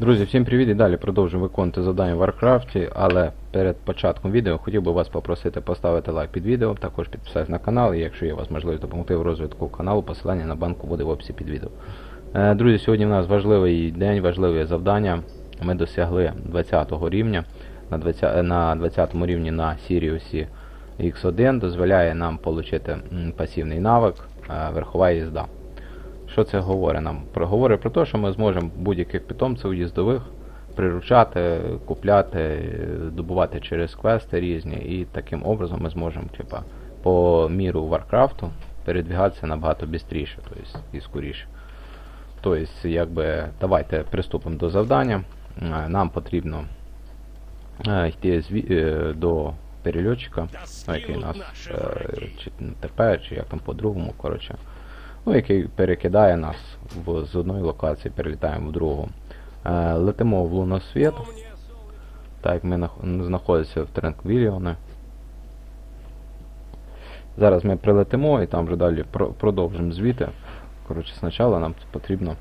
Друзі, всім привіт і далі продовжуємо виконувати завдання в Warcraft, але перед початком відео хотів би вас попросити поставити лайк під відео, також підписатися на канал, і якщо є у вас можливість допомогти в розвитку каналу, посилання на банку буде в описі під відео. Е, Друзі, сьогодні в нас важливий день, важливе завдання. Ми досягли 20 рівня. На 20, на 20 рівні на Sirius X1 дозволяє нам отримати пасивний навик е, верхова їзда. Що це говорить нам? Говорить про те, що ми зможемо будь-яких питомців їздових приручати, купляти, добувати через квести різні, і таким образом ми зможемо типа, по міру Варкрафту передвігатися набагато швидше, тобто і скоріше. Тобто, якби, давайте приступимо до завдання. Е, Нам потрібно е, йти е, до перельотчика, який нас чи ТП, чи як там по-другому, коротше ну, який перекидає нас в, з одної локації, перелітаємо в другу. Е, летимо в луносвіт, так як ми знаходимося в Тренквіліоне. Зараз ми прилетимо і там вже далі про- продовжимо звіти. Коротше, спочатку нам потрібно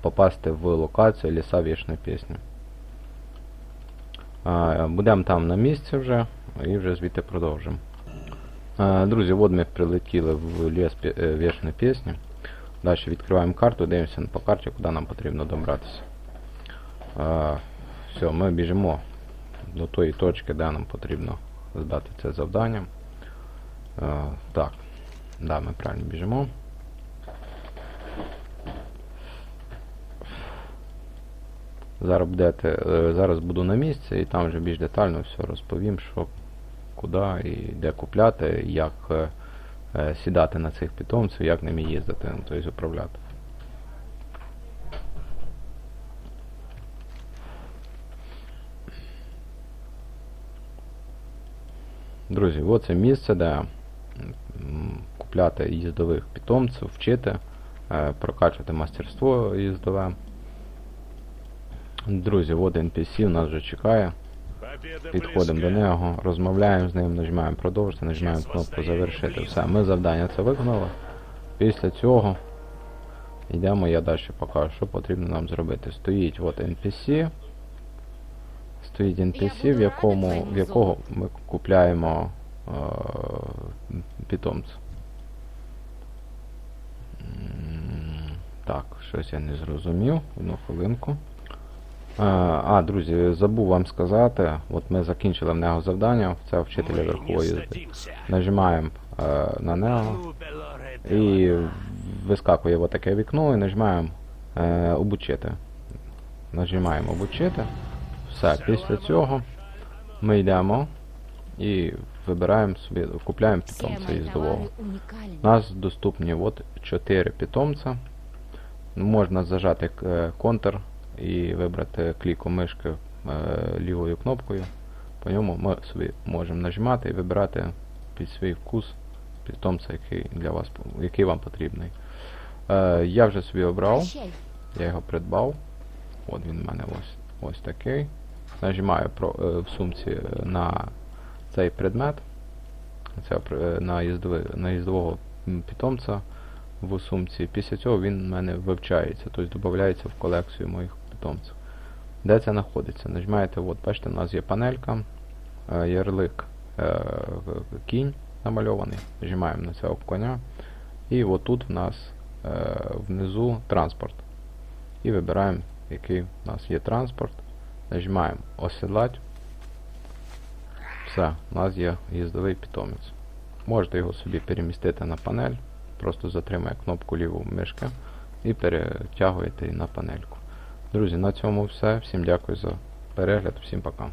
попасти в локацію Ліса Вічної пісні. Е, Будемо там на місці вже і вже звідти продовжимо. Е, Друзі, от ми прилетіли в ліс е, пісні. Далі відкриваємо карту, дивимося по карті, куди нам потрібно добратися. Е, Все, ми біжимо до тої точки, де нам потрібно здати це завдання. Так, да, ми правильно біжимо. Зараз, будете, зараз буду на місці і там вже більш детально все розповім, що куди і де купляти, як е, е, сідати на цих питомців, як ними їздити, ну, тобто управляти. Друзі, оце місце, де купляти їздових питомців, вчити, е, прокачувати мастерство їздове. Друзі, от NPC у нас вже чекає. Підходимо до нього, розмовляємо з ним, нажимаємо продовжити, нажимаємо кнопку завершити. Все, ми завдання це виконали. Після цього йдемо, я далі покажу, що потрібно нам зробити. Стоїть от NPC. Стоїть NPC, в якому, в якого ми купляємо е, питомця. Так, щось я не зрозумів. Одну хвилинку. А, а, друзі, забув вам сказати, от ми закінчили в нього завдання, це вчителя верхової їзди. Нажимаємо е, на нього і вискакує от таке вікно і нажимаємо е, обучити. Нажимаємо обучити. Все, після цього ми йдемо і вибираємо собі, купляємо питомця їздового. У нас доступні от 4 питомця. Можна зажати е, контр і вибрати кліком мишки е, лівою кнопкою. По ньому ми собі можемо нажимати і вибирати під свій вкус питомця, який для вас який вам потрібний. Е, я вже собі обрав, я його придбав. От він в мене ось, ось такий. Нажимаю е, в сумці на цей предмет, це, на, їздовий, на їздового питомця в сумці. Після цього він в мене вивчається, тобто додається в колекцію моїх питомців. Де це знаходиться? Нажимаєте, от, бачите, у нас є панелька, е, ярлик е, кінь намальований. Нажимаємо на цього коня. І отут в нас е, внизу транспорт. І вибираємо, який у нас є транспорт. Нажимаємо осідлать. Все, у нас є їздовий питомець. Можете його собі перемістити на панель. Просто затримує кнопку ліву мишки і перетягуєте її на панельку. Друзі, на цьому все. Всім дякую за перегляд, всім пока.